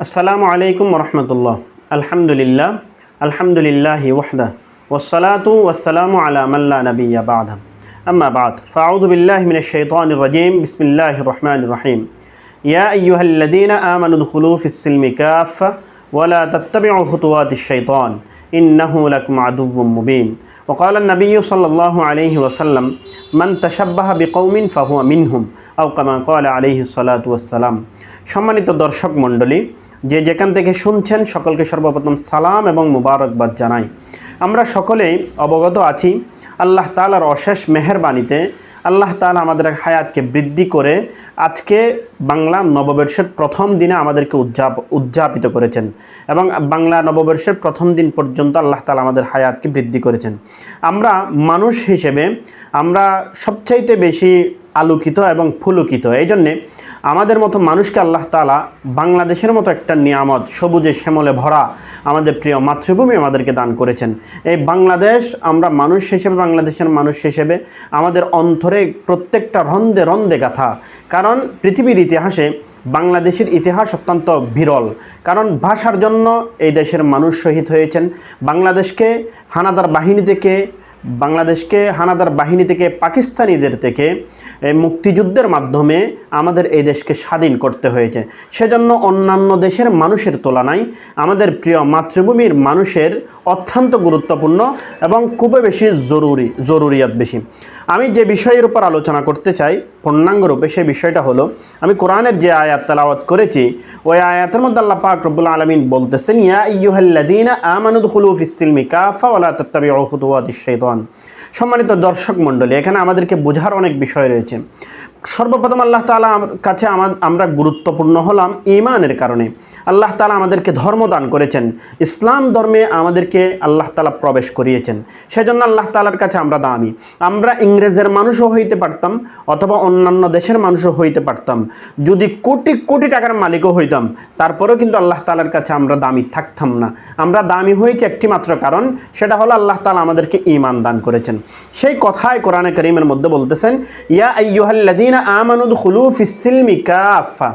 আসসালামু আলাইকুম রহমতুল্লাহ আলহামদুলিল্লাহ আলহামদুলিল্লাহ ওয়াহদা والصلاة والسلام على من لا نبي بعده أما بعد فأعوذ بالله من الشيطان الرجيم بسم الله الرحمن الرحيم يا أيها الذين آمنوا ادخلوا في السلم كافة ولا تتبعوا خطوات الشيطان إنه لكم عدو مبين وقال النبي صلى الله عليه وسلم من تشبه بقوم فهو منهم أو كما قال عليه الصلاة والسلام সম্মানিত দর্শক মণ্ডলী যে যেখান থেকে শুনছেন, সকলকে সর্বপ্রথম সালাম এবং মুবারকবাদ জানাই। আমরা সকলেই অবগত আছি, আল্লাহ তালার অশেষ মেহরবানিতে, আল্লাহ তালা আমাদের হায়াতকে বৃদ্ধি করে আজকে বাংলা নববর্ষের প্রথম দিনে আমাদেরকে উদযাপ উদযাপিত করেছেন এবং বাংলা নববর্ষের প্রথম দিন পর্যন্ত আল্লাহ তালা আমাদের হায়াতকে বৃদ্ধি করেছেন। আমরা মানুষ হিসেবে আমরা সবচাইতে বেশি আলোকিত এবং ফুলকিত। এই জন্যে আমাদের মতো মানুষকে আল্লাহ তালা বাংলাদেশের মতো একটা নিয়ামত সবুজে শ্যামলে ভরা আমাদের প্রিয় মাতৃভূমি আমাদেরকে দান করেছেন। এই বাংলাদেশ আমরা মানুষ হিসেবে, বাংলাদেশের মানুষ হিসেবে আমাদের অন্তরে প্রত্যেকটা রন্দে রন্দে গাথা। কারণ পৃথিবীর ইতিহাসে বাংলাদেশের ইতিহাস অত্যন্ত বিরল। কারণ ভাষার জন্য এই দেশের মানুষ শহীদ হয়েছেন। বাংলাদেশকে, হানাদার বাহিনী থেকে বাংলাদেশকে হানাদার বাহিনী থেকে, পাকিস্তানিদের থেকে মুক্তিযুদ্ধের মাধ্যমে আমাদের এই দেশকে স্বাধীন করতে হয়েছে। সেজন্য অন্যান্য দেশের মানুষের তুলনায় আমাদের প্রিয় মাতৃভূমির মানুষের অত্যন্ত গুরুত্বপূর্ণ এবং খুবই বেশি জরুরি, জরুরিয়াত বেশি। আমি যে বিষয়ের উপর আলোচনা করতে চাই পূর্ণাঙ্গরূপে সেই বিষয়টা হলো, আমি কোরআনের যে আয়াত তালাওয়াত করেছি, ওই আয়াতের মধ্যে আল্লাহ পাক রব্বুল আলমিন বলতেছেন, ইয়া ইয়ুহাল্লাদিনা আমানুদ হুলু ফিসিলমি কাফা ওলা তত্তাবি খুতুয়াদিস শৈতান সম্মানিত দর্শক মণ্ডলী এখানে আমাদেরকে বোঝার অনেক বিষয় রয়েছে। সর্বপ্রথম আল্লাহ তালা কাছে আমরা গুরুত্বপূর্ণ হলাম ইমানের কারণে। আল্লাহ তালা আমাদেরকে ধর্ম দান করেছেন। ইসলাম ধর্মে আমাদেরকে আল্লাহ তালা প্রবেশ করিয়েছেন। সেজন্য আল্লাহ তালার কাছে আমরা দামি। আমরা ইংরেজের মানুষও হইতে পারতাম অথবা অন্যান্য দেশের মানুষও হইতে পারতাম। যদি কোটি কোটি টাকার মালিকও হইতাম, তারপরেও কিন্তু আল্লাহ তালার কাছে আমরা দামি থাকতাম না। আমরা দামি হয়েছে একটি মাত্র কারণ, সেটা হলো আল্লাহ তালা আমাদেরকে ইমান দান করেছেন। সেই কথায় কোরআনে করিমের মধ্যে বলতেছেন, ইয়া আইয়ুহাল্লাদিন আমানুদ খুলু ফিসিলমি কাফা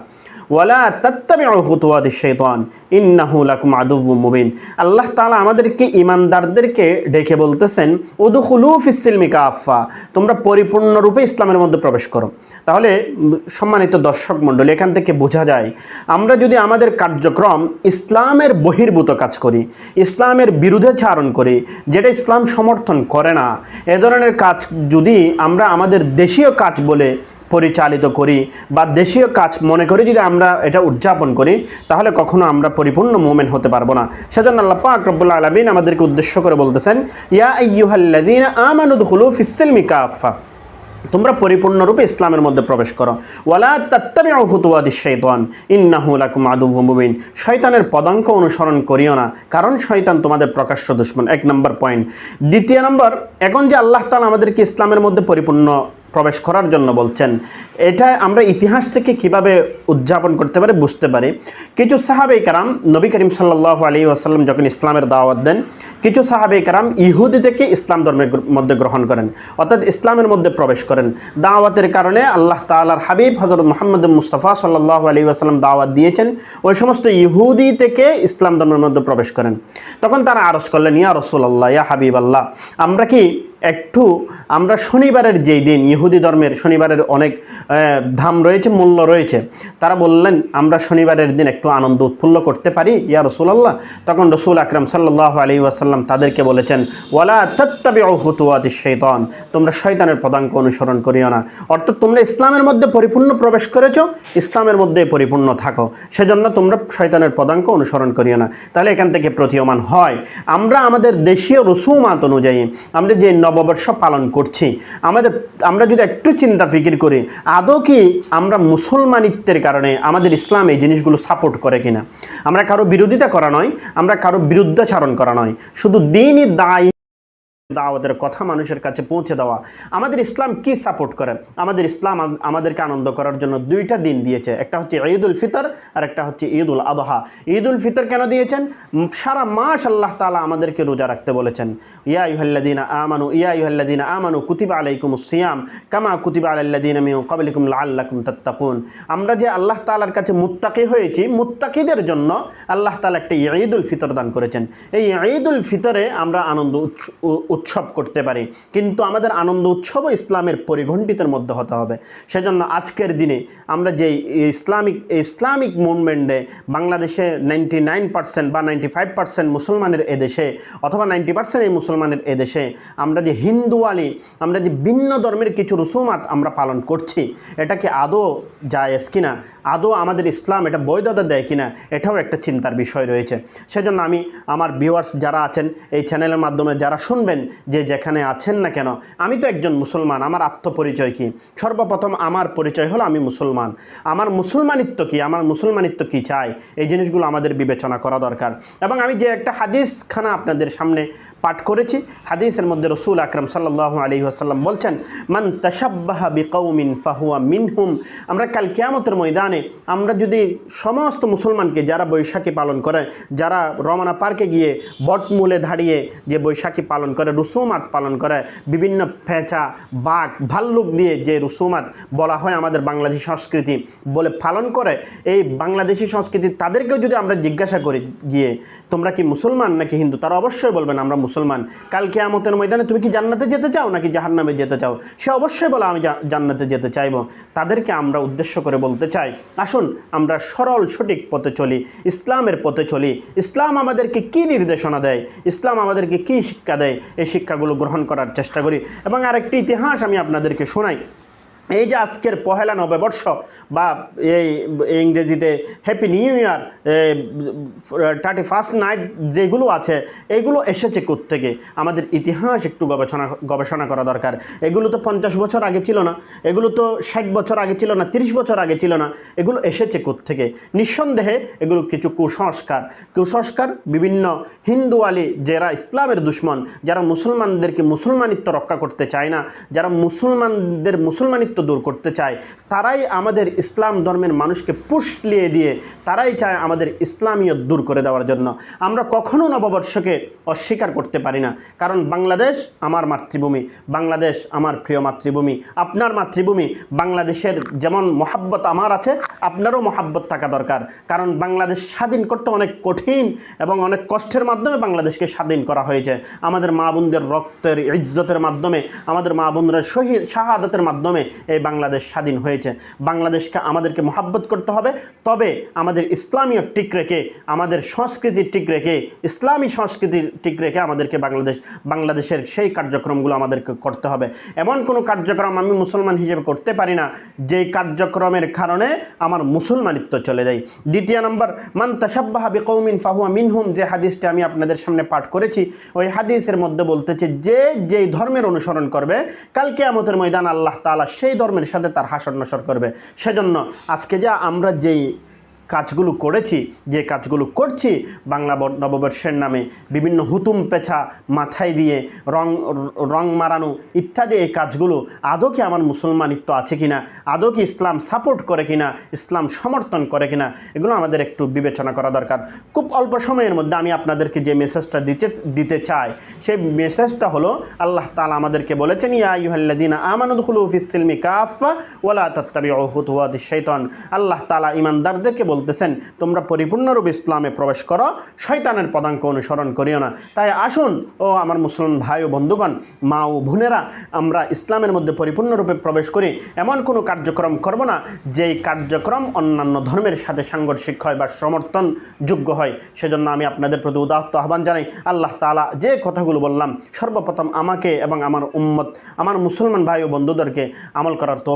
ওয়ালা তাত্তাবিউ খুতুওয়াতিশ শাইতান ইন্নাহু লাকুম মুবিন আল্লাহ তাআলা আমাদেরকে ঈমানদারদেরকে ডেকে বলতেছেন, উদখুলু ফিসসিলমি কাফা তোমরা পরিপূর্ণরূপে ইসলামের মধ্যে প্রবেশ করো। তাহলে সম্মানিত দর্শক মণ্ডলী, এখান থেকে বোঝা যায়, আমরা যদি আমাদের কার্যক্রম ইসলামের বহির্ভূত কাজ করি, ইসলামের বিরুদ্ধে চারণ করি, যেটা ইসলাম সমর্থন করে না, এ ধরনের কাজ যদি আমরা আমাদের দেশীয় কাজ বলে পরিচালিত করি বা দেশীয় কাজ মনে করি যদি আমরা এটা উদযাপন করি, তাহলে কখনো আমরা পরিপূর্ণ মুমেন্ট হতে পারব না। সেজন্য আল্লাহ পাক রব্বুল্লা আলমিন আমাদেরকে উদ্দেশ্য করে বলতেছেন, ইয়া তোমরা পরিপূর্ণরূপে ইসলামের মধ্যে প্রবেশ করো। ওয়ালা তাত্তাবিউ খুতুওয়াদিশ শাইতান, ইন্নাহু লাকুম আদুউম মুবিন। শয়তানের পদাঙ্ক অনুসরণ করিও না, কারণ শয়তান তোমাদের প্রকাশ্য দুশ্মন। এক নম্বর পয়েন্ট। দ্বিতীয় নম্বর, এখন যে আল্লাহ তাআলা আমাদেরকে ইসলামের মধ্যে পরিপূর্ণ প্রবেশ করার জন্য বলছেন। এটা আমরা ইতিহাস থেকে কীভাবে উদযাপন করতে পারি বুঝতে পারি। কিছু সাহাবে কারাম, নবী করিম সাল্লাহ আলী আসাল্লাম যখন ইসলামের দাওয়াত দেন, কিছু সাহাবে কারাম ইহুদি থেকে ইসলাম ধর্মের মধ্যে গ্রহণ করেন, অর্থাৎ ইসলামের মধ্যে প্রবেশ করেন। দাওয়াতের কারণে আল্লাহ তালার হাবিব হজরত মোহাম্মদ মুস্তফা সাল্লাহ আলী আসাল্লাম দাওয়াত দিয়েছেন, ওই সমস্ত ইহুদি থেকে ইসলাম ধর্মের মধ্যে প্রবেশ করেন। তখন তারা আরস করলেন, ইয়া রসুল্লাহ ইয়া হাবিব আল্লাহ আমরা কি একটু আমরা শনিবারের যেই দিন, ইহুদি ধর্মের শনিবারের অনেক ধাম রয়েছে, মূল্য রয়েছে, তারা বললেন, আমরা শনিবারের দিন একটু আনন্দ উৎফুল্ল করতে পারি। ইয়া রসুলাল্লাহ, তখন রসুল আকরাম সাল্লাহ আলী ওয়াসাল্লাম তাদেরকে বলেছেন, ওয়ালা তত্তাবি হুতুয়াতি শৈতান তোমরা শয়তানের পদাঙ্ক অনুসরণ করিও না। অর্থাৎ তোমরা ইসলামের মধ্যে পরিপূর্ণ প্রবেশ করেছ, ইসলামের মধ্যে পরিপূর্ণ থাকো, সেজন্য তোমরা শয়তানের পদাঙ্ক অনুসরণ করিও না। তাহলে এখান থেকে প্রতীয়মান হয়, আমরা আমাদের দেশীয় রসুমাত অনুযায়ী, আমরা যে নববর্ষ পালন করছি। আমাদের, আমরা যদি একটু চিন্তা ফিকির করি, আদৌ কি আমরা মুসলমানিত্বের কারণে আমাদের ইসলাম এই জিনিসগুলো সাপোর্ট করে কিনা? আমরা কারও বিরোধিতা করা নয়, আমরা কারও বিরুদ্ধাচারণ করা নয়। শুধু দিনই দায় দাওয়াতের কথা মানুষের কাছে পৌঁছে দেওয়া। আমাদের ইসলাম কি সাপোর্ট করে? আমাদের ইসলাম আমাদেরকে আনন্দ করার জন্য দুইটা দিন দিয়েছে। একটা হচ্ছে ঈদ উল ফিতর, আর একটা হচ্ছে ঈদ উল আদহা। ঈদ উল ফিতর কেন দিয়েছেন? সারা মাস আল্লাহ তাআলা আমাদেরকে রোজা রাখতে বলেছেন। ইয়া ইউহাল্লাদিনা আমানু, ইয়া ইউহাল্লাদিনা আমানু, কুতিবা আলাইকুম সিয়াম, কামা কুতিবা আলাল্লাদিনা মিন ক্বাবলিকুম লাআল্লাকুম তাত্তাকুন। আমরা যে আল্লাহ তাআলার কাছে মুত্তাকি হয়েছি, মুত্তাকিদের জন্য আল্লাহ তাআলা একটা ঈদ উল ফিতর দান করেছেন। এই ঈদ উল ফিতরে আমরা আনন্দ উৎসব করতে পারি। কিন্তু আমাদের আনন্দ উৎসবও ইসলামের পরিঘণ্টিতের মধ্যে হতে হবে। সেজন্য আজকের দিনে আমরা যে ইসলামিক ইসলামিক মুভমেন্টে বাংলাদেশে নাইনটি নাইন পার্সেন্ট বা নাইনটি ফাইভ পার্সেন্ট মুসলমানের এদেশে অথবা নাইনটি পার্সেন্ট এই মুসলমানের এদেশে আমরা যে হিন্দুয়ালি আমরা যে ভিন্ন ধর্মের কিছু রসুমাত আমরা পালন করছি, এটা কি আদৌ জায়েজ কিনা? আদৌ আমাদের ইসলাম এটা বৈধতা দেয় কিনা? এটাও একটা চিন্তার বিষয় রয়েছে। সেজন্য আমি, আমার ভিউয়ার্স যারা আছেন এই চ্যানেলের মাধ্যমে যারা শুনবেন যে যেখানে আছেন না কেন, আমি তো একজন মুসলমান, আমার আত্মপরিচয় কি? সর্বপ্রথম আমার পরিচয় হলো আমি মুসলমান। আমার মুসলমানিত্ব কি? আমার মুসলমানিত্ব কি চাই? এই জিনিসগুলো আমাদের বিবেচনা করা দরকার। এবং আমি যে একটা হাদিস খানা আপনাদের সামনে পাঠ করেছি। হাদিসের মধ্যে রসুল আকরম সাল্লাহ আলী আসাল্লাম বলছেন, মান তাসাব্বাহা বিকৌমিন ফাহুয়া মিনহুম। আমরা কাল কেয়ামতের ময়দানে আমরা যদি সমস্ত মুসলমানকে যারা বৈশাখী পালন করে, যারা রমনা পার্কে গিয়ে বটমূলে দাঁড়িয়ে যে বৈশাখী পালন করে, রুসুমাত পালন করে, বিভিন্ন ফেঁচা, বাঘ, ভাল্লুক দিয়ে যে রুসুমাত বলা হয় আমাদের বাংলাদেশি সংস্কৃতি বলে পালন করে, এই বাংলাদেশি সংস্কৃতি তাদেরকেও যদি আমরা জিজ্ঞাসা করি গিয়ে, তোমরা কি মুসলমান নাকি হিন্দু? তারা অবশ্যই বলবেন, আমরা মুসলমান। কাল কেয়ামতের ময়দানে তুমি কি জান্নাতে যেতে চাও নাকি জাহার নামে যেতে চাও? সে অবশ্যই বলে, আমি জান্নাতে যেতে চাইব। তাদেরকে আমরা উদ্দেশ্য করে বলতে চাই, আসুন আমরা সরল সঠিক পথে চলি, ইসলামের পথে চলি। ইসলাম আমাদেরকে কি নির্দেশনা দেয়? ইসলাম আমাদেরকে কি শিক্ষা দেয়? এই শিক্ষাগুলো গ্রহণ করার চেষ্টা করি। এবং আরেকটি ইতিহাস আমি আপনাদেরকে শোনাই। এই যে আজকের পহেলা নববর্ষ বা এই ইংরেজিতে happy new year thirty first night যেগুলো আছে, এগুলো এসেছে থেকে আমাদের ইতিহাস একটু গবেষণা গবেষণা করা দরকার। এগুলো তো পঞ্চাশ বছর আগে ছিল না। এগুলো তো ষাট বছর আগে ছিল না, তিরিশ বছর আগে ছিল না। এগুলো এসেছে থেকে নিঃসন্দেহে এগুলো কিছু কুসংস্কার। কুসংস্কার বিভিন্ন হিন্দু আলী যারা ইসলামের দুশ্মন, যারা মুসলমানদেরকে মুসলমানিত্ব রক্ষা করতে চায় না, যারা মুসলমানদের মুসলমানিত্ব দূর করতে চায়, তারাই আমাদের ইসলাম ধর্মের মানুষকে পুষলিয়ে দিয়ে তারাই চায় আমাদের ইসলামীয় দূর করে দেওয়ার জন্য। আমরা কখনো নববর্ষকে অস্বীকার করতে পারি না। কারণ বাংলাদেশ আমার মাতৃভূমি, বাংলাদেশ আমার প্রিয় মাতৃভূমি, আপনার মাতৃভূমি, বাংলাদেশের যেমন মহাব্বত আমার আছে, আপনারও মহাব্বত থাকা দরকার। কারণ বাংলাদেশ স্বাধীন করতে অনেক কঠিন এবং অনেক কষ্টের মাধ্যমে বাংলাদেশকে স্বাধীন করা হয়েছে। আমাদের মা বোনদের রক্তের ইজ্জতের মাধ্যমে, আমাদের মা বোনদের শহীদ, শাহাদতের মাধ্যমে এই বাংলাদেশ স্বাধীন হয়েছে। বাংলাদেশকে আমাদেরকে মহাব্বত করতে হবে, তবে আমাদের ইসলামীয় টিক রেখে, আমাদের সংস্কৃতির ঠিক রেখে, ইসলামী সংস্কৃতির ঠিক রেখে আমাদেরকে বাংলাদেশ, বাংলাদেশের সেই কার্যক্রমগুলো আমাদেরকে করতে হবে। এমন কোনো কার্যক্রম আমি মুসলমান হিসেবে করতে পারি না যেই কার্যক্রমের কারণে আমার মুসলমানিত্ব চলে যায়। দ্বিতীয় নম্বর, মান তাসাব্বাহা ফাহুয়া মিনহুম, যে হাদিসটা আমি আপনাদের সামনে পাঠ করেছি, ওই হাদিসের মধ্যে বলতেছে, যে যেই ধর্মের অনুসরণ করবে কালকে আমাদের ময়দান আল্লাহ তাআলা সেই ধর্মের সাথে তার হাসর নসর করবে। সেজন্য আজকে যা আমরা যেই কাজগুলো করেছি, যে কাজগুলো করছি, বাংলা বর- নববর্ষের নামে বিভিন্ন হুতুম পেছা মাথায় দিয়ে, রং রং মারানো ইত্যাদি এই কাজগুলো, আদৌ কি আমার মুসলমানিত্ব আছে কিনা? আদৌ কি ইসলাম সাপোর্ট করে কিনা? ইসলাম সমর্থন করে কিনা? এগুলো আমাদের একটু বিবেচনা করা দরকার। খুব অল্প সময়ের মধ্যে আমি আপনাদেরকে যে মেসেজটা দিতে দিতে চাই, সেই মেসেজটা হলো, আল্লাহ তালা আমাদেরকে বলেছেন, ইয়া আইয়ুহাল্লাযীনা আমানু দুখুলু ফিস সিলমি কাফা ওয়ালা তাত্তাবিউ খুতুওয়াতিশ শাইতান। আল্লাহ তাআলা ঈমানদারদেরকে বলতেছেন, তোমরা পরিপূর্ণরূপে ইসলামে প্রবেশ করো, শয়তানের পদাঙ্ক অনুসরণ করিও না। তাই আসুন, ও আমার মুসলমান ভাই ও বন্ধুগণ, মা ও বোনেরা, আমরা ইসলামের মধ্যে পরিপূর্ণরূপে প্রবেশ করি। এমন কোনো কার্যক্রম করব না, যেই কার্যক্রম অন্যান্য ধর্মের সাথে সাংঘর্ষিক হয় বা সমর্থন যোগ্য হয়। সেজন্য আমি আপনাদের প্রতি উদাহত্ত আহ্বান জানাই, আল্লাহ তাআলা যে কথাগুলো বললাম, সর্বপ্রথম আমাকে এবং আমার উম্মত, আমার মুসলমান ভাই ও বন্ধুদেরকে আমল করার তো